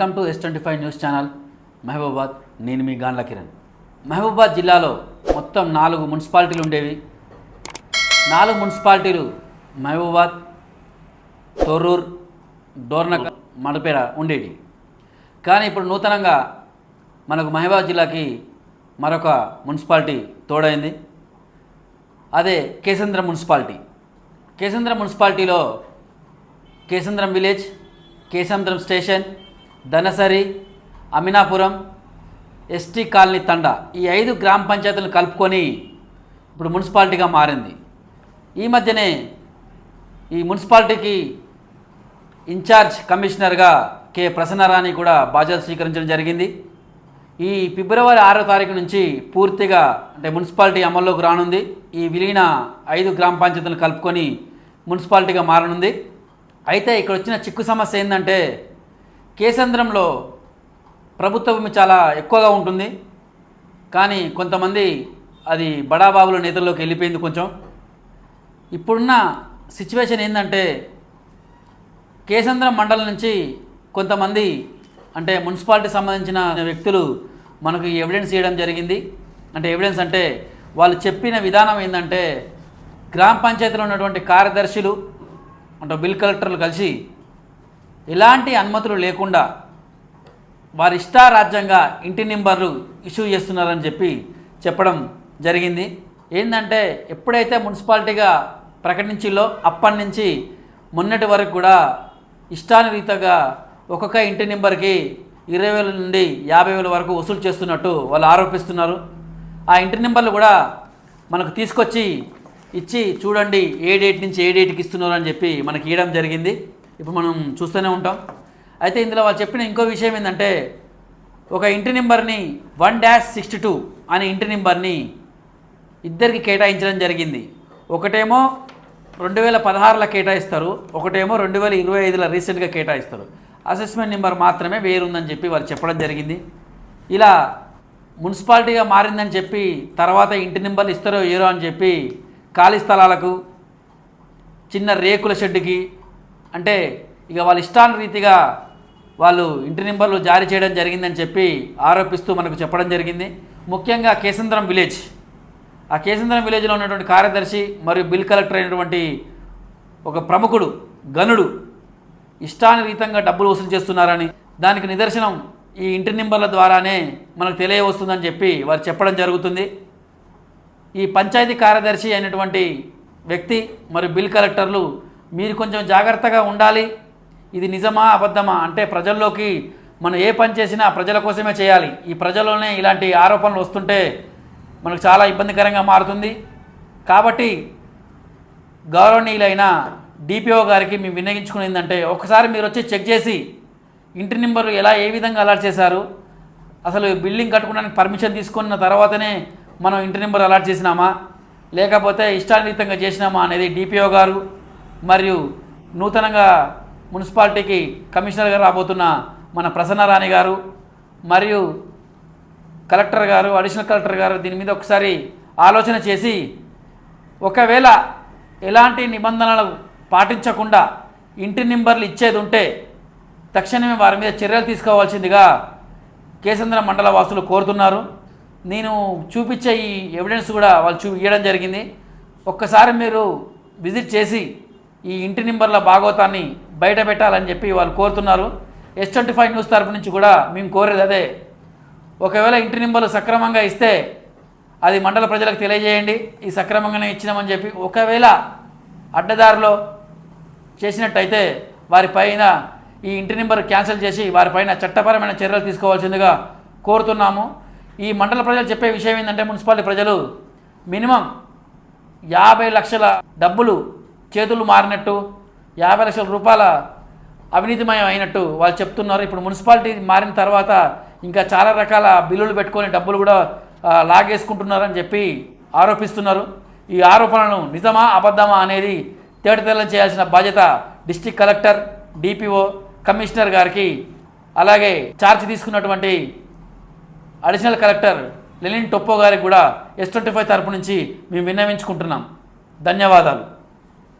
Welcome to S twenty five news channel. Mahabubabad నేను మీ గాండ్ల కిరణ్. మహబూబాద్ జిల్లాలో మొత్తం నాలుగు మున్సిపాలిటీలు ఉండేవి. నాలుగు మున్సిపాలిటీలు మహబూబాద్ తొర్రూర్ డోర్నక మడపేర ఉండేవి. కానీ ఇప్పుడు నూతనంగా మనకు మహబూబాద్ జిల్లాకి మరొక మున్సిపాలిటీ తోడైంది. అదే కేసంద్రం మున్సిపాలిటీ. కేసంద్రం మున్సిపాలిటీలో Kesandram village Kesandram station Dhanasari Aminapuram ST colony తండ ఈ ఐదు గ్రామ పంచాయతీలను కలుపుకొని ఇప్పుడు మున్సిపాలిటీగా మారింది. ఈ మధ్యనే ఈ మున్సిపాలిటీకి ఇన్ఛార్జ్ కమిషనర్గా కె. ప్రసన్నరాణి కూడా బాధ్యత స్వీకరించడం జరిగింది. ఈ ఫిబ్రవరి ఆరో తారీఖు నుంచి పూర్తిగా అంటే మున్సిపాలిటీ అమల్లోకి రానుంది. ఈ విలీన ఐదు గ్రామ పంచాయతీలను కలుపుకొని మున్సిపాలిటీగా మారనుంది. అయితే ఇక్కడ వచ్చిన చిక్కు సమస్య ఏంటంటే కేసేంద్రంలో ప్రభుత్వ భూమి చాలా ఎక్కువగా ఉంటుంది. కానీ కొంతమంది అది బడాబాబుల నేతల్లోకి వెళ్ళిపోయింది కొంచెం. ఇప్పుడున్న సిచ్యువేషన్ ఏంటంటే కేసేంద్రం మండలం నుంచి కొంతమంది అంటే మున్సిపాలిటీ సంబంధించిన వ్యక్తులు మనకు ఎవిడెన్స్ ఇవ్వడం జరిగింది. అంటే ఎవిడెన్స్ అంటే వాళ్ళు చెప్పిన విధానం ఏంటంటే గ్రామ పంచాయతీలో ఉన్నటువంటి కార్యదర్శులు అంటే బిల్ కలెక్టర్లు కలిసి ఎలాంటి అనుమతులు లేకుండా వారి ఇష్టారాజ్యంగా ఇంటి నెంబర్లు ఇష్యూ చేస్తున్నారని చెప్పి చెప్పడం జరిగింది. ఏంటంటే ఎప్పుడైతే మున్సిపాలిటీగా ప్రకటించిలో అప్పటి నుంచి మొన్నటి వరకు కూడా ఇష్టానురీతంగా ఒక్కొక్క ఇంటి నెంబర్కి ఇరవై వేల నుండి యాభై వేల వరకు వసూలు చేస్తున్నట్టు వాళ్ళు ఆరోపిస్తున్నారు. ఆ ఇంటి నెంబర్లు కూడా మనకు తీసుకొచ్చి ఇచ్చి చూడండి ఏ డేట్ నుంచి ఏ డేట్కి ఇస్తున్నారు అని చెప్పి మనకి ఇవ్వడం జరిగింది. ఇప్పుడు మనం చూస్తూనే ఉంటాం. అయితే ఇందులో వాళ్ళు చెప్పిన ఇంకో విషయం ఏంటంటే ఒక ఇంటి నెంబర్ని వన్ డాష్ సిక్స్టీ టూ అనే ఇంటి నెంబర్ని ఇద్దరికి కేటాయించడం జరిగింది. ఒకటేమో రెండు వేల పదహారులో కేటాయిస్తారు ఒకటేమో రెండు వేల ఇరవై ఐదులో రీసెంట్గా కేటాయిస్తారు. అసెస్మెంట్ నెంబర్ మాత్రమే వేరుందని చెప్పి వారు చెప్పడం జరిగింది. ఇలా మున్సిపాలిటీగా మారిందని చెప్పి తర్వాత ఇంటి నెంబర్లు ఇస్తారో ఏరో అని చెప్పి ఖాళీ స్థలాలకు చిన్న రేకుల షెడ్డుకి అంటే ఇక వాళ్ళ ఇష్టానురీతిగా వాళ్ళు ఇంటి నెంబర్లు జారీ చేయడం జరిగిందని చెప్పి ఆరోపిస్తూ మనకు చెప్పడం జరిగింది. ముఖ్యంగా కేసంద్రం విలేజ్. ఆ కేసంద్రం విలేజ్లో ఉన్నటువంటి కార్యదర్శి మరియు బిల్ కలెక్టర్ అయినటువంటి ఒక ప్రముఖుడు గనుడు ఇష్టానురీతంగా డబ్బులు వసూలు చేస్తున్నారని దానికి నిదర్శనం ఈ ఇంటి నెంబర్ల ద్వారానే మనకు తెలియవస్తుందని చెప్పి వారు చెప్పడం జరుగుతుంది. ఈ పంచాయతీ కార్యదర్శి అయినటువంటి వ్యక్తి మరియు బిల్ కలెక్టర్లు మీరు కొంచెం జాగ్రత్తగా ఉండాలి. ఇది నిజమా అబద్ధమా? అంటే ప్రజల్లోకి మనం ఏ పని చేసినా ప్రజల కోసమే చేయాలి. ఈ ప్రజల్లోనే ఇలాంటి ఆరోపణలు వస్తుంటే మనకు చాలా ఇబ్బందికరంగా మారుతుంది. కాబట్టి గౌరవనీయులైన డిపిఓ గారికి మేము వినియోగించుకునేందంటే ఒకసారి మీరు వచ్చి చెక్ చేసి ఇంటి నెంబర్లు ఎలా ఏ విధంగా అలాట్ చేశారు? అసలు బిల్డింగ్ కట్టుకోవడానికి పర్మిషన్ తీసుకున్న తర్వాతనే మనం ఇంటి నెంబర్ అలాట్ చేసినామా? లేకపోతే ఇష్టానితంగా చేసినామా అనేది డిపిఓ గారు మరియు నూతనంగా మున్సిపాలిటీకి కమిషనర్గా రాబోతున్న మన ప్రసన్నరాణి గారు మరియు కలెక్టర్ గారు అడిషనల్ కలెక్టర్ గారు దీని మీద ఒకసారి ఆలోచన చేసి ఒకవేళ ఎలాంటి నిబంధనలు పాటించకుండా ఇంటి నెంబర్లు ఇచ్చేది ఉంటే తక్షణమే వారి మీద చర్యలు తీసుకోవాల్సిందిగా కేసంద్ర మండల వాసులు కోరుతున్నారు. నేను చూపించే ఈ ఎవిడెన్స్ కూడా వాళ్ళు చూ ఇవ్వడం జరిగింది. ఒక్కసారి మీరు విజిట్ చేసి ఈ ఇంటి నెంబర్ల భాగవతాన్ని బయట పెట్టాలని చెప్పి వాళ్ళు కోరుతున్నారు. ఎస్ ట్వంటీ ఫైవ్ న్యూస్ తరపు నుంచి కూడా మేము కోరేది అదే. ఒకవేళ ఇంటి నెంబర్లు సక్రమంగా ఇస్తే అది మండల ప్రజలకు తెలియజేయండి. ఈ సక్రమంగానే ఇచ్చినామని చెప్పి ఒకవేళ అడ్డదారిలో చేసినట్టయితే వారిపైన ఈ ఇంటి నెంబర్ క్యాన్సిల్ చేసి వారిపైన చట్టపరమైన చర్యలు తీసుకోవాల్సిందిగా కోరుతున్నాము. ఈ మండల ప్రజలు చెప్పే విషయం ఏంటంటే మున్సిపాలిటీ ప్రజలు మినిమం యాభై లక్షల డబ్బులు చేతులు మారినట్టు యాభై లక్షల రూపాయల అవినీతిమయం అయినట్టు వాళ్ళు చెప్తున్నారు. ఇప్పుడు మున్సిపాలిటీ మారిన తర్వాత ఇంకా చాలా రకాల బిల్లులు పెట్టుకొని డబ్బులు కూడా లాగేసుకుంటున్నారని చెప్పి ఆరోపిస్తున్నారు. ఈ ఆరోపణలను నిజమా అబద్ధమా అనేది తేటతెల్లం చేయాల్సిన బాధ్యత డిస్టిక్ కలెక్టర్ డిపిఓ కమిషనర్ గారికి అలాగే ఛార్జ్ తీసుకున్నటువంటి అడిషనల్ కలెక్టర్ లెనిన్ టొప్పో గారికి కూడా ఎస్ ట్వంటీ ఫైవ్ తరపు నుంచి మేము విన్నవించుకుంటున్నాం. ధన్యవాదాలు.